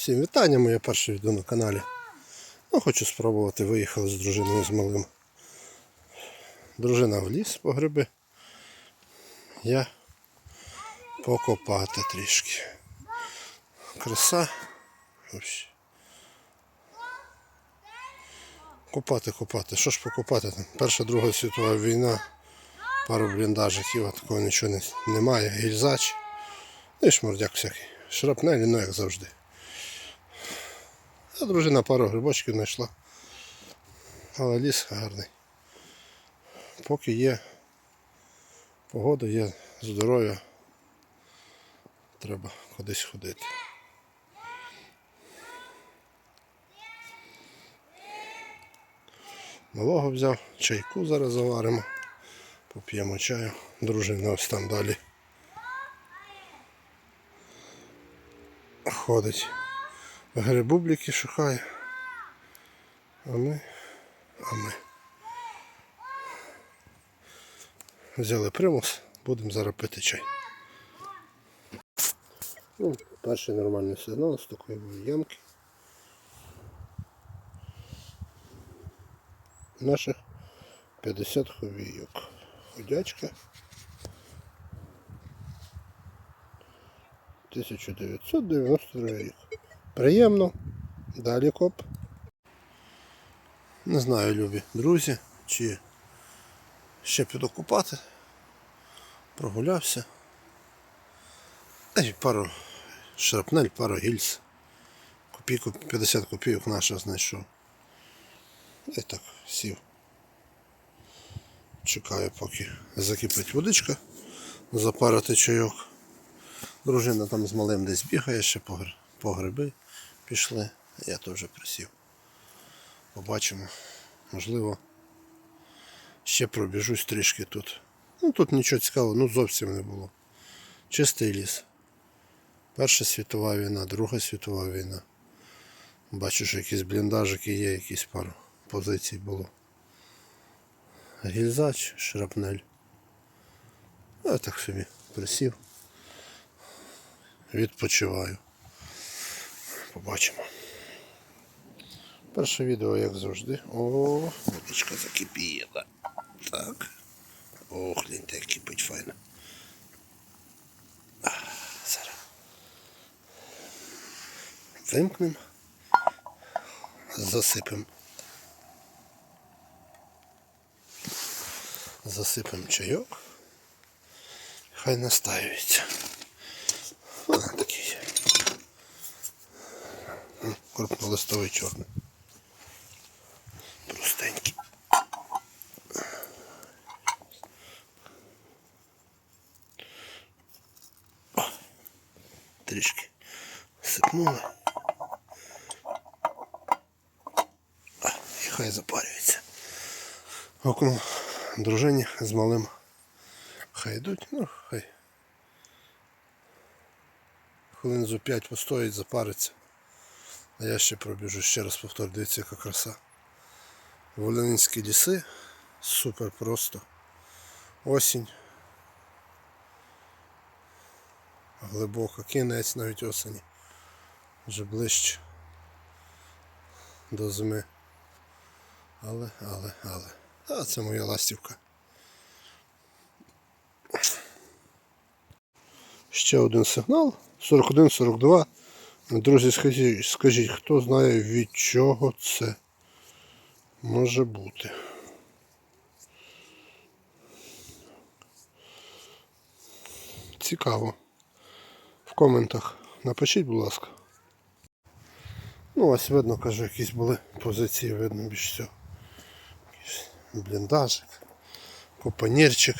Всім вітання, моє перше відео на каналі. Ну, хочу спробувати, виїхали з дружиною з малим. Дружина в ліс по гриби. Я покопати трішки. Краса. Ось. Копати, копати. Що ж покопати там? Перша, Друга світова війна, пару бліндажиків, а такого нічого не, немає. Гільзач. Ну і шмурдяк всякий. Шрапнелі, ну як завжди. А дружина пару грибочків знайшла. Але ліс гарний. Поки є погода, є здоров'я, треба кудись ходити. Малого взяв, чайку зараз заваримо, поп'ємо чаю. Дружина ось там далі. Ходить. Грибубліки шукає. А ми. А ми. Взяли примус, будемо зараз пити чай. Ну, перший нормальний сигнал з такої ямки. Наших 50 ховійок. Ходячка. 1992 рік. Приємно. Далі коп. Не знаю, любі друзі, чи ще піду купати. Прогулявся. Та й пару шрапнель, пару гільз. Копійку 50 копійок наших знайшов. І так, сів. Чекаю, поки закипить водичка, запарити чайок. Дружина там з малим десь бігає, ще по, гри- по гриби пішли. Я теж присів. Побачимо. Можливо, ще пробіжусь трішки тут. Ну тут нічого цікавого, ну зовсім не було. Чистий ліс. Перша світова війна, Друга світова війна. Бачу, що якісь бліндажики є, якісь пару позицій було. Гільзач, шрапнель. Я так собі присів. Відпочиваю. Побачимо. Перше відео, як завжди. О, водичка закипіла. Так. Ох, гляньте, як кипить файно. Зараз. Вимкнемо. Засипемо. Засипемо чайок. Хай настаюється. Крупнолистовий чорний. Простенький. О, трішки сипнули. І хай запарюється. Окно дружині з малим. Хай йдуть, ну хай. Хвилин за 5 постоїть, запариться. А я ще пробіжу, ще раз повторю, дивіться, яка краса. Волинські ліси. Супер просто. Осінь. Глибоко, кінець навіть осені. Вже ближче до зими. Але, але, але. А це моя ластівка. Ще один сигнал. 41-42. Друзі, скажіть, скажіть, хто знає від чого це може бути. Цікаво. В коментах напишіть, будь ласка. Ну, ось видно, кажу, якісь були позиції, видно більш всього. Якийсь бліндажик, купанірчик.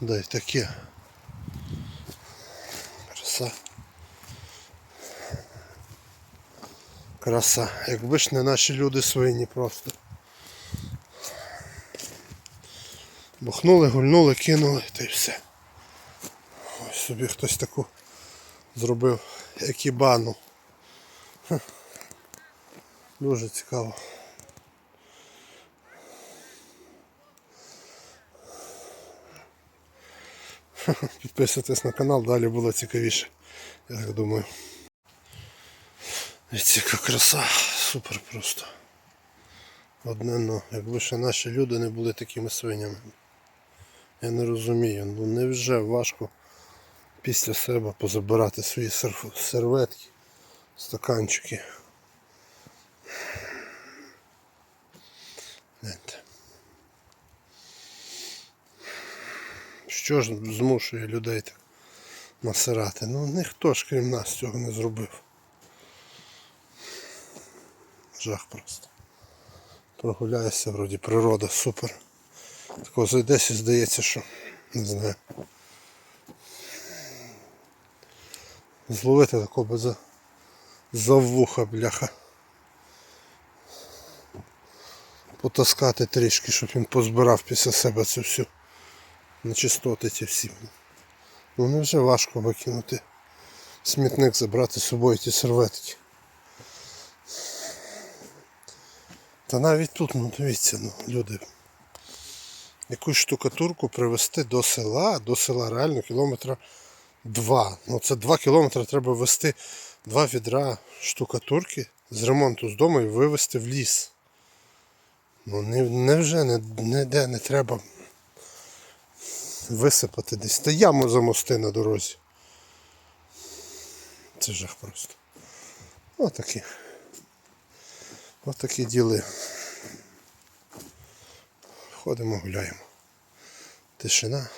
Да й таке. Краса. Краса. Якби ж не наші люди свині просто. Бухнули, гульнули, кинули та й все. Ось собі хтось таку зробив екібану. Дуже цікаво. Підписуйтесь на канал, далі було цікавіше. Я так думаю. Дивіться, яка краса, супер просто. Одне но, якби ще наші люди не були такими свинями. Я не розумію, ну невже важко після себе позабирати свої серветки, стаканчики. Що ж змушує людей так насирати? Ну ніхто ж крім нас цього не зробив. Жах просто. Прогуляєшся, вроді природа супер. Такого зайдеш і здається, що не знаю. Зловити такого би за, за вуха, бляха. Потаскати трішки, щоб він позбирав після себе цю всю нечистоти ці всі. Ну не вже важко викинути. Смітник забрати з собою ті серветки. Та навіть тут, ну дивіться, ну, люди. Якусь штукатурку привезти до села, до села реально кілометра два. Ну це два кілометри треба вести два відра штукатурки з ремонту з дому і вивезти в ліс. Ну невже не, ніде не треба висипати десь. Та яму замости на дорозі. Це жах просто. Отакі. такі діли. Ходимо, гуляємо. Тишина.